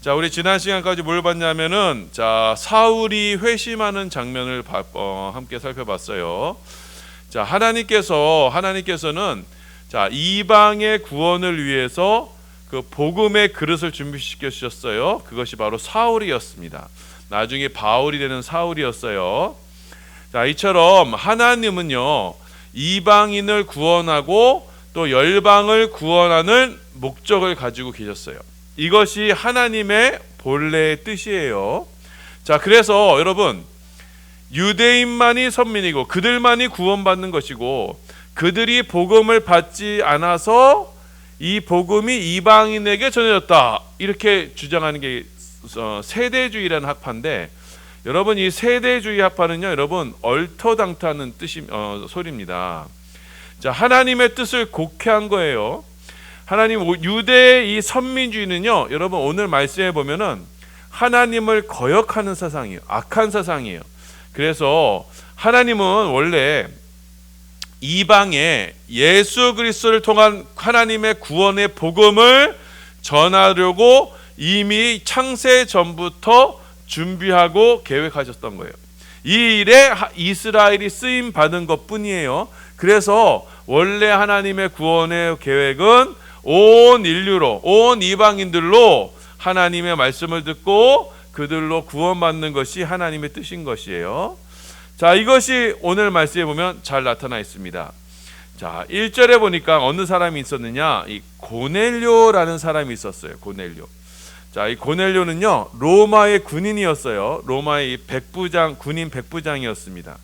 자, 우리 지난 시간까지 뭘 봤냐면은 자, 사울이 회심하는 장면을 바- 어, 함께 살펴봤어요. 자, 하나님께서 하나님께서는 자, 이방의 구원을 위해서 그 복음의 그릇을 준비시켜 주셨어요. 그것이 바로 사울이었습니다. 나중에 바울이 되는 사울이었어요. 자, 이처럼 하나님은요. 이방인을 구원하고 또 열방을 구원하는 목적을 가지고 계셨어요. 이것이 하나님의 본래의 뜻이에요. 자, 그래서 여러분 유대인만이 선민이고 그들만이 구원받는 것이고 그들이 복음을 받지 않아서 이 복음이 이방인에게 전해졌다. 이렇게 주장하는 게 어, 세대주의라는 학파인데 여러분 이 세대주의 학파는요, 여러분 얼터당토하는 뜻이 어, 소리입니다. 자, 하나님의 뜻을 곡해한 거예요. 하나님 유대의 이 선민주의는요, 여러분 오늘 말씀해 보면은 하나님을 거역하는 사상이에요. 악한 사상이에요. 그래서 하나님은 원래 이방에 예수 그리스도를 통한 하나님의 구원의 복음을 전하려고 이미 창세 전부터 준비하고 계획하셨던 거예요. 이 일에 이스라엘이 쓰임 받은 것 뿐이에요. 그래서 원래 하나님의 구원의 계획은 온 인류로 온 이방인들로 하나님의 말씀을 듣고 그들로 구원받는 것이 하나님의 뜻인 것이에요. 자, 이것이 오늘 말씀에 보면 잘 나타나 있습니다. 자, 1절에 보니까 어느 사람이 있었느냐? 이 고넬료라는 사람이 있었어요. 고넬료. 자, 이 고넬료는요. 로마의 군인이었어요. 로마의 백부장 군인 백부장이었습니다.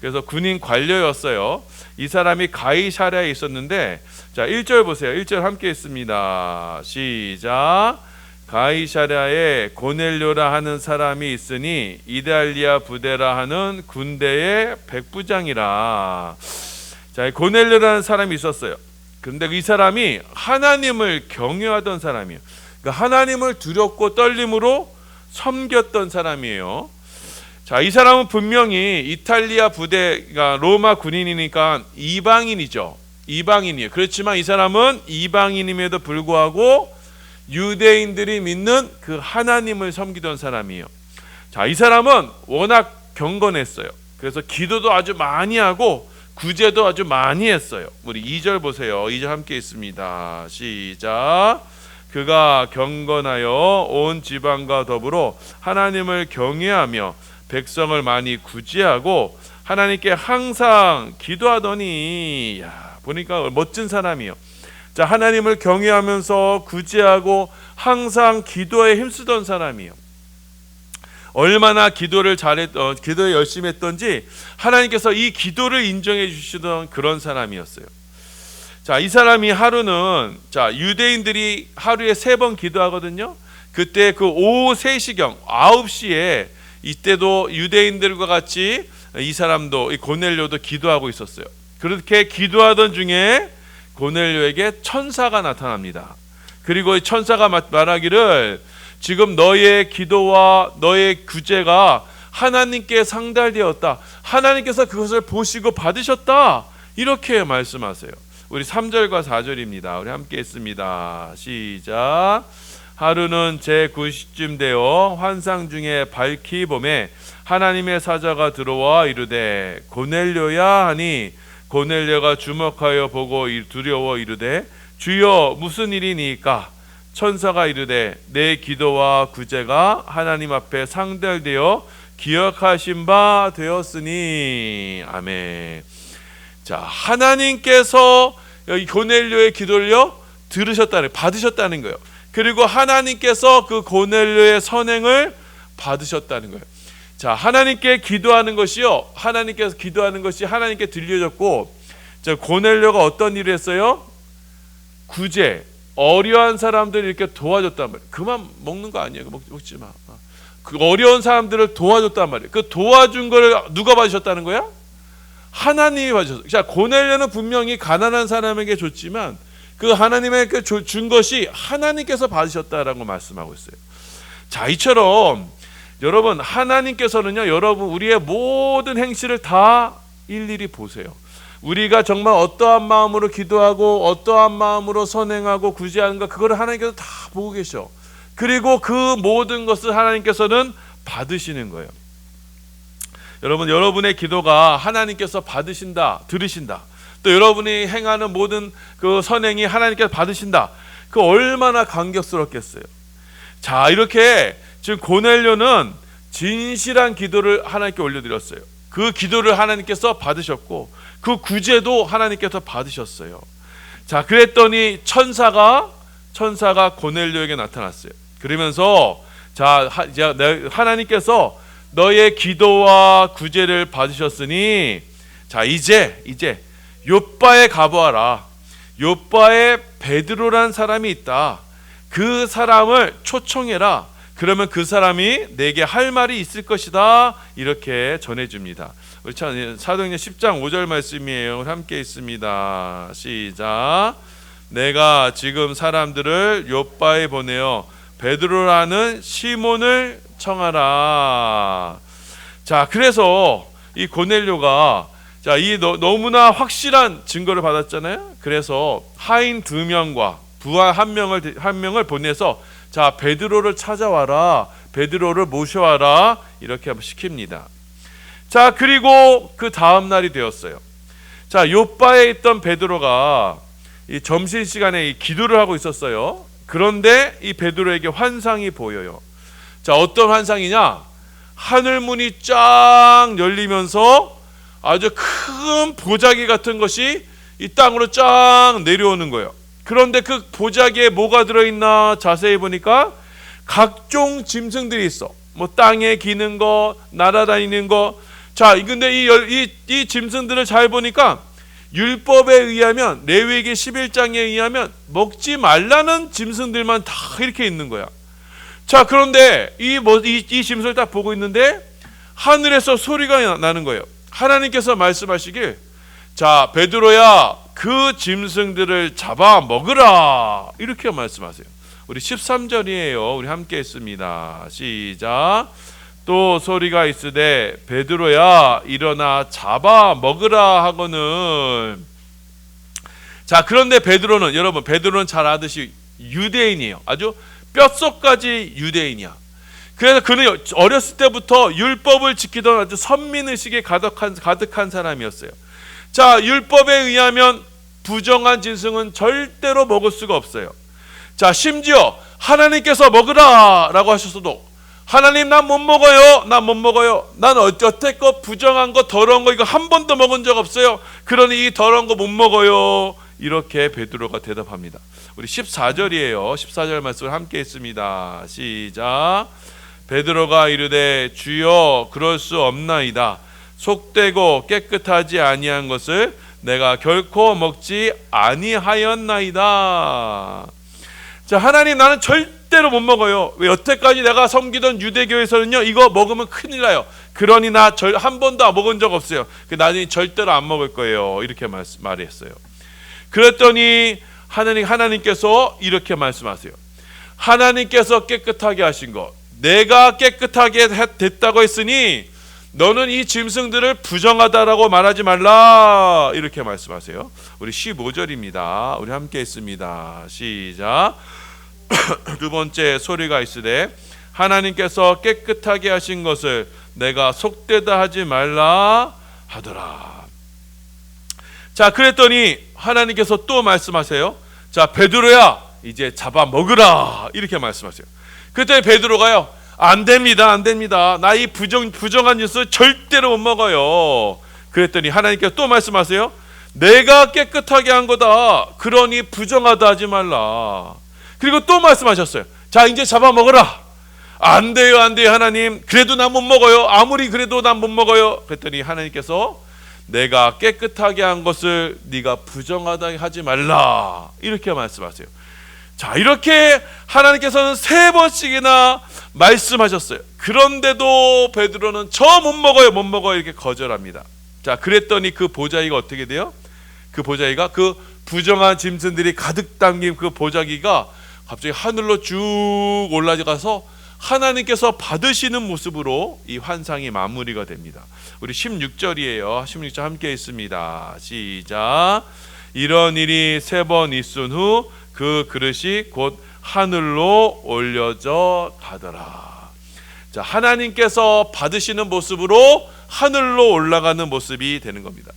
그래서 군인 관료였어요. 이 사람이 가이사랴에 있었는데 자, 1절 보세요. 1절 함께 있습니다. 시작. 가이사랴에 고넬료라 하는 사람이 있으니 이달리아 부대라 하는 군대의 백부장이라. 자, 고넬료라는 사람이 있었어요. 근데 이 사람이 하나님을 경외하던 사람이에요. 그러니까 하나님을 두렵고 떨림으로 섬겼던 사람이에요. 자, 이 사람은 분명히 이탈리아 부대가 로마 군인이니까 이방인이죠. 이방인이에요. 그렇지만 이 사람은 이방인임에도 불구하고 유대인들이 믿는 그 하나님을 섬기던 사람이에요. 자, 이 사람은 워낙 경건했어요. 그래서 기도도 아주 많이 하고 구제도 아주 많이 했어요. 우리 2절 보세요. 2절 함께 있습니다. 시작. 그가 경건하여 온 지방과 더불어 하나님을 경외하며 백성을 많이 구제하고 하나님께 항상 기도하더니 야, 보니까 멋진 사람이요. 자, 하나님을 경외하면서 구제하고 항상 기도에 힘쓰던 사람이요. 얼마나 기도를 잘했, 어, 기도에 열심히 했던지 하나님께서 이 기도를 인정해 주시던 그런 사람이었어요. 자, 이 사람이 하루는 자 유대인들이 하루에 세 번 기도하거든요. 그때 그 오후 3시경 9시에 이때도 유대인들과 같이 이 사람도 이 고넬료도 기도하고 있었어요. 그렇게 기도하던 중에 고넬료에게 천사가 나타납니다. 그리고 이 천사가 말하기를 지금 너의 기도와 너의 구제가 하나님께 상달되었다. 하나님께서 그것을 보시고 받으셨다. 이렇게 말씀하세요. 우리 3절과 4절입니다. 우리 함께 했습니다. 시작. 하루는 제 9시쯤 되어 환상 중에 밝히 봄에 하나님의 사자가 들어와 이르되 고넬료야 하니 고넬료가 주목하여 보고 두려워 이르되 주여 무슨 일이니까 천사가 이르되 내 기도와 구제가 하나님 앞에 상달되어 기억하신 바 되었으니 아멘. 자 하나님께서 여기 고넬료의 기도를요 들으셨다는 받으셨다는 거예요. 그리고 하나님께서 그 고넬료의 선행을 받으셨다는 거예요. 자 하나님께 기도하는 것이요 하나님께서 기도하는 것이 하나님께 들려졌고 자 고넬료가 어떤 일을 했어요? 구제 어려운 사람들 이렇게 도와줬단 말이에요. 그만 먹는 거 아니에요. 먹, 먹지 마. 그 어려운 사람들을 도와줬단 말이에요. 그 도와준 걸 누가 받으셨다는 거야? 하나님이 받으셨어요. 자, 고넬료는 분명히 가난한 사람에게 줬지만 그 하나님에게 준 것이 하나님께서 받으셨다라고 말씀하고 있어요. 자, 이처럼 여러분 하나님께서는요, 여러분 우리의 모든 행실을 다 일일이 보세요. 우리가 정말 어떠한 마음으로 기도하고 어떠한 마음으로 선행하고 구제하는가 그거를 하나님께서 다 보고 계셔. 그리고 그 모든 것을 하나님께서는 받으시는 거예요. 여러분 여러분의 기도가 하나님께서 받으신다, 들으신다. 또 여러분이 행하는 모든 그 선행이 하나님께서 받으신다. 그 얼마나 감격스럽겠어요. 자, 이렇게 지금 고넬료는 진실한 기도를 하나님께 올려드렸어요. 그 기도를 하나님께서 받으셨고 그 구제도 하나님께서 받으셨어요. 자, 그랬더니 천사가 천사가 고넬료에게 나타났어요. 그러면서 자, 하나님께서 너의 기도와 구제를 받으셨으니 자, 이제 이제 요바에 가보아라. 요바에 베드로란 사람이 있다. 그 사람을 초청해라. 그러면 그 사람이 내게 할 말이 있을 것이다. 이렇게 전해줍니다. 우리 참 사도행전 10장 5절 말씀이에요. 함께 있습니다. 시작. 내가 지금 사람들을 요바에 보내어 베드로라는 시몬을 청하라. 자, 그래서 이 고넬료가 자, 이 너, 너무나 확실한 증거를 받았잖아요. 그래서 하인 두 명과 부하 한 명을 한 명을 보내서 자, 베드로를 찾아와라. 베드로를 모셔와라. 이렇게 시킵니다. 자, 그리고 그 다음 날이 되었어요. 자, 요바에 있던 베드로가 이 점심 시간에 이 기도를 하고 있었어요. 그런데 이 베드로에게 환상이 보여요. 자, 어떤 환상이냐? 하늘 문이 쫙 열리면서 아주 큰 보자기 같은 것이 이 땅으로 쫙 내려오는 거예요. 그런데 그 보자기에 뭐가 들어있나 자세히 보니까 각종 짐승들이 있어. 뭐 땅에 기는 거, 날아다니는 거. 자, 근데 이, 열- 이, 이 짐승들을 잘 보니까 율법에 의하면 레위기 11장에 의하면 먹지 말라는 짐승들만 다 이렇게 있는 거야. 자, 그런데 이, 뭐, 이, 이 짐승을 딱 보고 있는데 하늘에서 소리가 나- 나는 거예요. 하나님께서 말씀하시길 자, 베드로야 그 짐승들을 잡아 먹으라. 이렇게 말씀하세요. 우리 13절이에요. 우리 함께 했습니다. 시작. 또 소리가 있으되 베드로야 일어나 잡아 먹으라 하고는 자 그런데 베드로는 여러분 베드로는 잘 아듯이 유대인이에요 아주 뼛속까지 유대인이야 그래서 그는 어렸을 때부터 율법을 지키던 아주 선민의식에 가득한, 가득한 사람이었어요 자 율법에 의하면 부정한 짐승은 절대로 먹을 수가 없어요 자 심지어 하나님께서 먹으라 라고 하셨어도 하나님 난 못 먹어요. 난 못 먹어요. 난 어- 여태껏 부정한 거 더러운 거 이거 한 번도 먹은 적 없어요. 그러니 이 더러운 거 못 먹어요. 이렇게 베드로가 대답합니다. 우리 14절이에요. 14절 말씀을 함께 했습니다. 시작. 베드로가 이르되 주여 그럴 수 없나이다. 속되고 깨끗하지 아니한 것을 내가 결코 먹지 아니하였나이다. 자, 하나님 나는 절대로 못 먹어요. 왜 여태까지 내가 섬기던 유대교에서는요, 이거 먹으면 큰일 나요. 그러니 나 한 번도 안 먹은 적 없어요. 그 나중에 절대로 안 먹을 거예요. 이렇게 말, 말했어요. 그랬더니 하나님 하나님께서 이렇게 말씀하세요. 하나님께서 깨끗하게 하신 것, 내가 깨끗하게 했- 됐다고 했으니 너는 이 짐승들을 부정하다라고 말하지 말라 이렇게 말씀하세요. 우리 15절입니다. 우리 함께 했습니다. 시작. 두 번째 소리가 있으되 하나님께서 깨끗하게 하신 것을 내가 속되다 하지 말라 하더라. 자, 그랬더니 하나님께서 또 말씀하세요. 자, 베드로야, 이제 잡아 먹으라. 이렇게 말씀하세요. 그랬더니 베드로가요. 안 됩니다. 안 됩니다. 나 이 부정 부정한 뉴스 절대로 못 먹어요. 그랬더니 하나님께서 또 말씀하세요. 내가 깨끗하게 한 거다. 그러니 부정하다 하지 말라. 그리고 또 말씀하셨어요. 자, 이제 잡아 먹어라. 안 돼요, 안 돼요, 하나님. 그래도 난 못 먹어요. 아무리 그래도 난 못 먹어요. 그랬더니 하나님께서 내가 깨끗하게 한 것을 네가 부정하다 하지 말라. 이렇게 말씀하세요. 자, 이렇게 하나님께서는 세 번씩이나 말씀하셨어요. 그런데도 베드로는 저 못 먹어요, 못 먹어요 이렇게 거절합니다. 자, 그랬더니 그 보자기가 어떻게 돼요? 그 보자기가 그 부정한 짐승들이 가득 담긴 그 보자기가 갑자기 하늘로 쭉 올라가서 하나님께서 받으시는 모습으로 이 환상이 마무리가 됩니다. 우리 16절이에요. 16절 함께 있습니다. 시작. 이런 일이 세 번 있은 후 그 그릇이 곧 하늘로 올려져 가더라. 자, 하나님께서 받으시는 모습으로 하늘로 올라가는 모습이 되는 겁니다.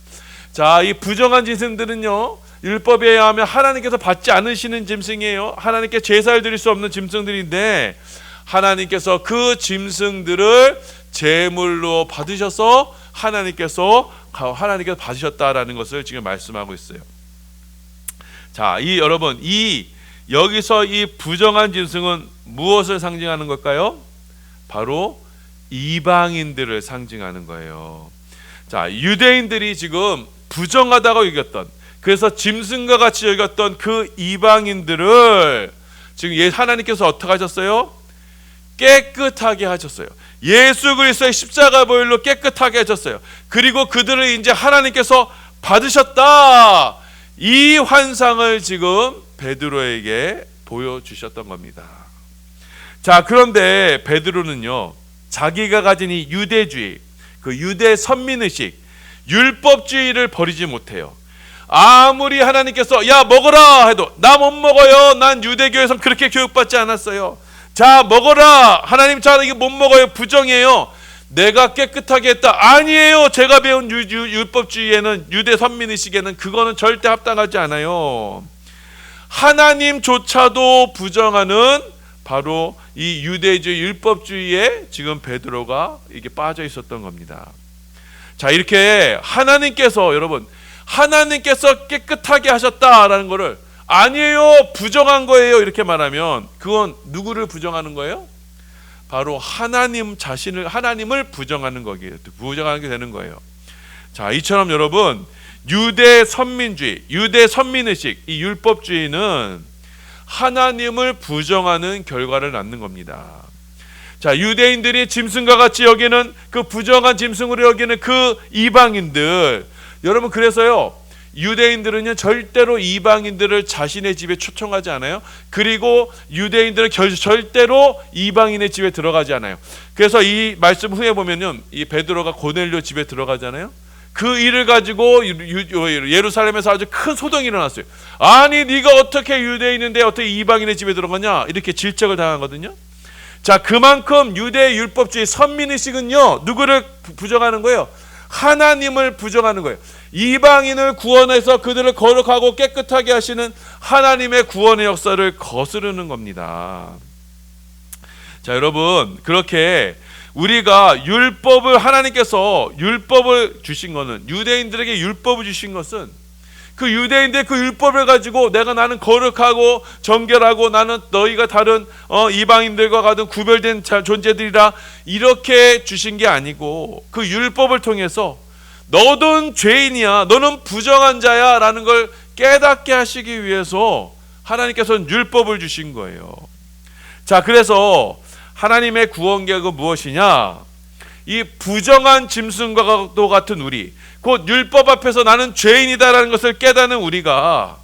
자, 이 부정한 짐승들은요. 율법에 의하면 하나님께서 받지 않으시는 짐승이에요. 하나님께 제사를 드릴 수 없는 짐승들인데 하나님께서 그 짐승들을 제물로 받으셔서 하나님께서 하나님께서 받으셨다라는 것을 지금 말씀하고 있어요. 자, 이 여러분 이 여기서 이 부정한 짐승은 무엇을 상징하는 걸까요? 바로 이방인들을 상징하는 거예요. 자, 유대인들이 지금 부정하다고 여겼던 그래서 짐승과 같이 여겼던 그 이방인들을 지금 예 하나님께서 어떻게 하셨어요? 깨끗하게 하셨어요. 예수 그리스도의 십자가 보혈로 깨끗하게 하셨어요. 그리고 그들을 이제 하나님께서 받으셨다. 이 환상을 지금 베드로에게 보여주셨던 겁니다. 자, 그런데 베드로는요, 자기가 가진 이 유대주의, 그 유대 선민의식, 율법주의를 버리지 못해요. 아무리 하나님께서 야 먹어라 해도 나 못 먹어요. 난 유대교에서 그렇게 교육받지 않았어요. 자 먹어라 하나님 자 이게 못 먹어요 부정이에요. 내가 깨끗하게 했다 아니에요. 제가 배운 유, 유, 율법주의에는 유대 선민의식에는 그거는 절대 합당하지 않아요. 하나님조차도 부정하는 바로 이 유대주의 율법주의에 지금 베드로가 이게 빠져 있었던 겁니다. 자 이렇게 하나님께서 여러분 하나님께서 깨끗하게 하셨다라는 것을 아니에요 부정한 거예요 이렇게 말하면 그건 누구를 부정하는 거예요? 바로 하나님 자신을 하나님을 부정하는 거기에 부정하는 게 되는 거예요. 자 이처럼 여러분 유대 선민주의, 유대 선민의식, 이 율법주의는 하나님을 부정하는 결과를 낳는 겁니다. 자, 유대인들이 짐승과 같이 여기는 그 부정한 짐승으로 여기는 그 이방인들. 여러분 그래서요. 유대인들은요 절대로 이방인들을 자신의 집에 초청하지 않아요. 그리고 유대인들은 결, 절대로 이방인의 집에 들어가지 않아요. 그래서 이 말씀 후에 보면요, 이 베드로가 고넬료 집에 들어가잖아요. 그 일을 가지고 예루살렘에서 아주 큰 소동이 일어났어요. 아니 네가 어떻게 유대인인데 어떻게 이방인의 집에 들어가냐 이렇게 질책을 당하거든요. 자 그만큼 유대 율법주의 선민의식은요 누구를 부정하는 거예요? 하나님을 부정하는 거예요. 이방인을 구원해서 그들을 거룩하고 깨끗하게 하시는 하나님의 구원의 역사를 거스르는 겁니다. 자, 여러분, 그렇게 우리가 율법을 하나님께서 율법을 주신 것은 유대인들에게 율법을 주신 것은 그 유대인들 그 율법을 가지고 내가 나는 거룩하고 정결하고 나는 너희가 다른 어, 이방인들과 같은 구별된 존재들이라 이렇게 주신 게 아니고 그 율법을 통해서 너는 죄인이야 너는 부정한 자야 라는 걸 깨닫게 하시기 위해서 하나님께서는 율법을 주신 거예요. 자 그래서 하나님의 구원 계획은 무엇이냐? 이 부정한 짐승과도 같은 우리 곧 율법 앞에서 나는 죄인이다라는 것을 깨닫는 우리가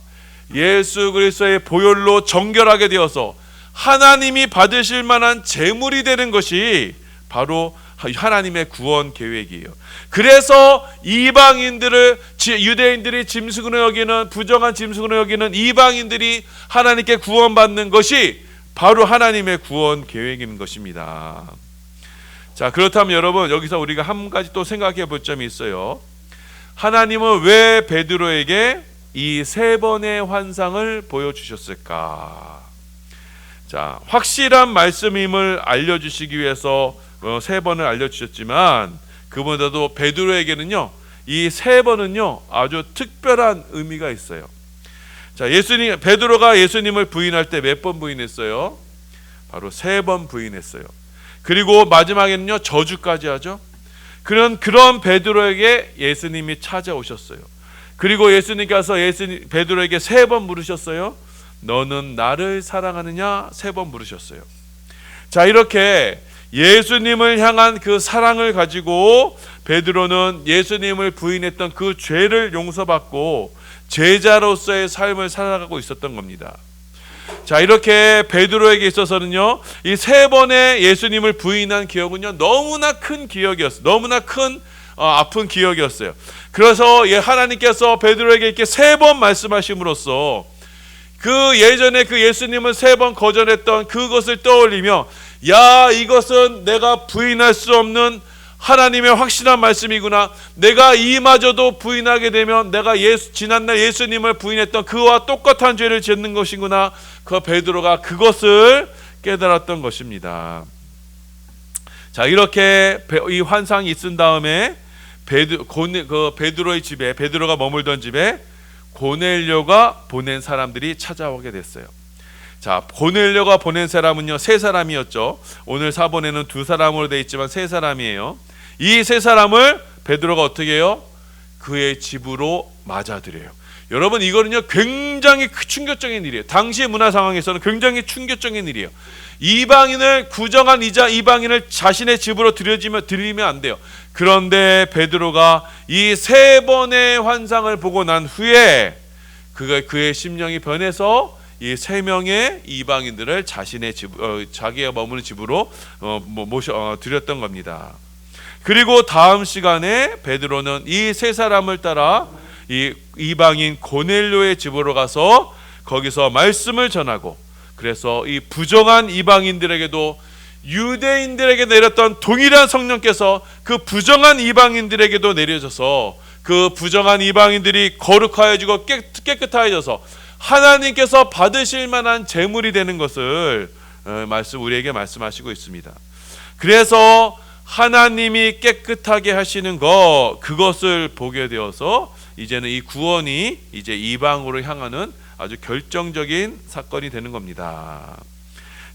예수 그리스도의 보혈로 정결하게 되어서 하나님이 받으실 만한 제물이 되는 것이 바로 하나님의 구원 계획이에요. 그래서 이방인들을 유대인들이 짐승으로 여기는 부정한 짐승으로 여기는 이방인들이 하나님께 구원받는 것이 바로 하나님의 구원 계획인 것입니다. 자, 그렇다면 여러분 여기서 우리가 한 가지 또 생각해 볼 점이 있어요. 하나님은 왜 베드로에게 이 세 번의 환상을 보여 주셨을까? 자, 확실한 말씀임을 알려 주시기 위해서 어, 세 번을 알려주셨지만 그보다도 베드로에게는요 이 세 번은요 아주 특별한 의미가 있어요. 자, 예수님 베드로가 예수님을 부인할 때 몇 번 부인했어요? 바로 세 번 부인했어요. 그리고 마지막에는요 저주까지 하죠. 그런 그런 베드로에게 예수님이 찾아오셨어요. 그리고 예수님께서 예수님 베드로에게 세 번 물으셨어요. 너는 나를 사랑하느냐? 세 번 물으셨어요. 자, 이렇게 예수님을 향한 그 사랑을 가지고 베드로는 예수님을 부인했던 그 죄를 용서받고 제자로서의 삶을 살아가고 있었던 겁니다. 자 이렇게 베드로에게 있어서는요 이 세 번의 예수님을 부인한 기억은요 너무나 큰 기억이었어요. 너무나 큰 어, 아픈 기억이었어요. 그래서 예, 하나님께서 베드로에게 이렇게 세 번 말씀하심으로써 그 예전에 그 예수님을 세 번 거절했던 그것을 떠올리며 야 이것은 내가 부인할 수 없는 하나님의 확실한 말씀이구나. 내가 이마저도 부인하게 되면 내가 예수 지난날 예수님을 부인했던 그와 똑같은 죄를 짓는 것이구나. 그 베드로가 그것을 깨달았던 것입니다. 자 이렇게 베- 이 환상이 있은 다음에 베드 그 베드로의 집에 베드로가 머물던 집에 고넬료가 보낸 사람들이 찾아오게 됐어요. 자 고넬료가 보낸 사람은요 세 사람이었죠. 오늘 사본에는 두 사람으로 돼 있지만 세 사람이에요. 이 세 사람을 베드로가 어떻게 해요? 그의 집으로 맞아들여요. 여러분 이거는요 굉장히 크- 충격적인 일이에요. 당시의 문화 상황에서는 굉장히 충격적인 일이에요. 이방인을 구정한 이자 이방인을 자신의 집으로 들여지면 들이면 안 돼요. 그런데 베드로가 이 세 번의 환상을 보고 난 후에 그가 그의 심령이 변해서 이 세 명의 이방인들을 자신의 집, 어, 자기가 머무는 집으로 어, 뭐, 모셔 어, 드렸던 겁니다. 그리고 다음 시간에 베드로는 이 세 사람을 따라 이 이방인 고넬료의 집으로 가서 거기서 말씀을 전하고 그래서 이 부정한 이방인들에게도 유대인들에게 내렸던 동일한 성령께서 그 부정한 이방인들에게도 내려져서 그 부정한 이방인들이 거룩하여지고 깨- 깨끗하여져서 하나님께서 받으실 만한 제물이 되는 것을 어, 말씀 우리에게 말씀하시고 있습니다. 그래서 하나님이 깨끗하게 하시는 것 그것을 보게 되어서 이제는 이 구원이 이제 이방으로 향하는 아주 결정적인 사건이 되는 겁니다.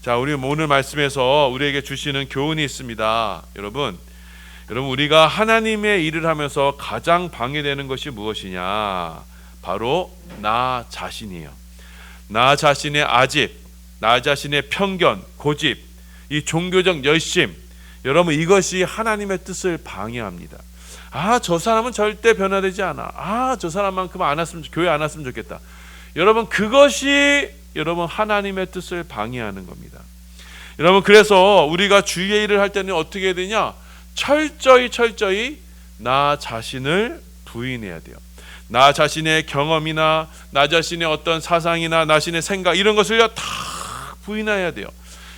자, 우리 오늘 말씀에서 우리에게 주시는 교훈이 있습니다. 여러분, 여러분 우리가 하나님의 일을 하면서 가장 방해되는 것이 무엇이냐? 바로 나 자신이에요. 나 자신의 아집, 나 자신의 편견, 고집, 이 종교적 열심, 여러분 이것이 하나님의 뜻을 방해합니다. 아, 저 사람은 절대 변화되지 않아. 아, 저 사람만큼 안 왔으면 좋- 교회 안 왔으면 좋겠다. 여러분 그것이 여러분 하나님의 뜻을 방해하는 겁니다. 여러분 그래서 우리가 주의 일을 할 때는 어떻게 해야 되냐? 철저히 철저히 나 자신을 부인해야 돼요. 나 자신의 경험이나 나 자신의 어떤 사상이나 나 자신의 생각 이런 것을요 다 부인해야 돼요.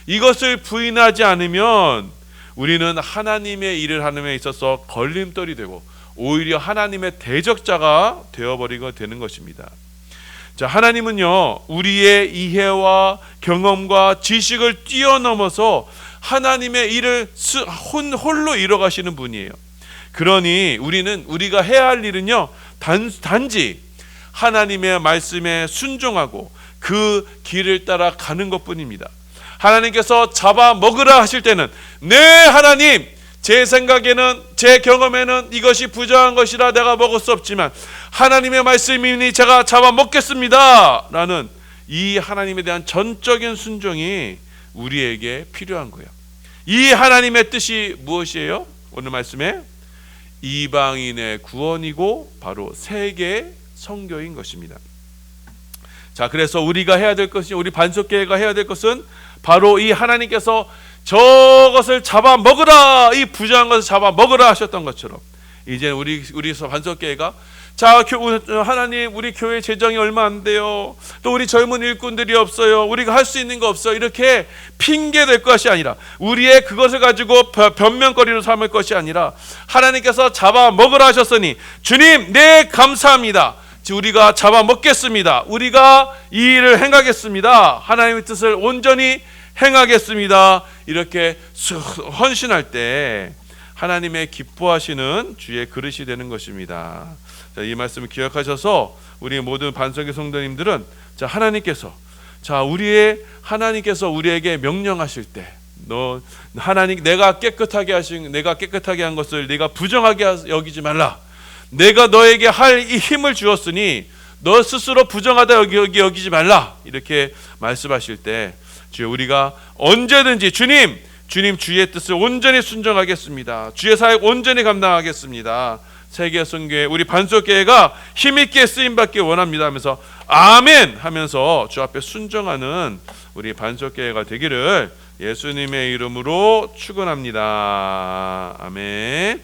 이것을 부인하지 않으면 우리는 하나님의 일을 하는 데 있어서 걸림돌이 되고 오히려 하나님의 대적자가 되어버리게 되는 것입니다. 자, 하나님은요, 우리의 이해와 경험과 지식을 뛰어넘어서 하나님의 일을 스- 혼, 홀로 이뤄가시는 분이에요. 그러니 우리는 우리가 해야 할 일은요, 단, 단지 하나님의 말씀에 순종하고 그 길을 따라 가는 것 뿐입니다. 하나님께서 잡아 먹으라 하실 때는, 네, 하나님, 제 생각에는 제 경험에는 이것이 부정한 것이라 내가 먹을 수 없지만 하나님의 말씀이니 제가 잡아 먹겠습니다. 라는 이 하나님에 대한 전적인 순종이 우리에게 필요한 거예요. 이 하나님의 뜻이 무엇이에요? 오늘 말씀에 이방인의 구원이고 바로 세계 성교인 것입니다. 자, 그래서 우리가 해야 될 것이 우리 반석 교회가 해야 될 것은 바로 이 하나님께서 저것을 잡아 먹으라 이 부정한 것을 잡아 먹으라 하셨던 것처럼 이제 우리 우리 반석교회가 자 교, 하나님 우리 교회 재정이 얼마 안 돼요. 또 우리 젊은 일꾼들이 없어요. 우리가 할 수 있는 거 없어 이렇게 핑계 될 것이 아니라 우리의 그것을 가지고 변- 변명거리로 삼을 것이 아니라 하나님께서 잡아 먹으라 하셨으니 주님 네 감사합니다. 우리가 잡아 먹겠습니다. 우리가 이 일을 행하겠습니다. 하나님의 뜻을 온전히 행하겠습니다. 이렇게 수- 헌신할 때 하나님의 기뻐하시는 주의 그릇이 되는 것입니다. 자, 이 말씀을 기억하셔서 우리 모든 반석의 성도님들은 자 하나님께서 자 우리의 하나님께서 우리에게 명령하실 때 너 하나님 내가 깨끗하게 하신 내가 깨끗하게 한 것을 네가 부정하게 하- 여기지 말라. 내가 너에게 할 이 힘을 주었으니 너 스스로 부정하다 여기, 여기 여기지 말라. 이렇게 말씀하실 때 주여 우리가 언제든지 주님 주님 주의 뜻을 온전히 순종하겠습니다. 주의 사역 온전히 감당하겠습니다. 세계 선교회 우리 반석 교회가 힘 있게 쓰임 받기 원합니다 하면서 아멘 하면서 주 앞에 순종하는 우리 반석 교회가 되기를 예수님의 이름으로 축원합니다. 아멘.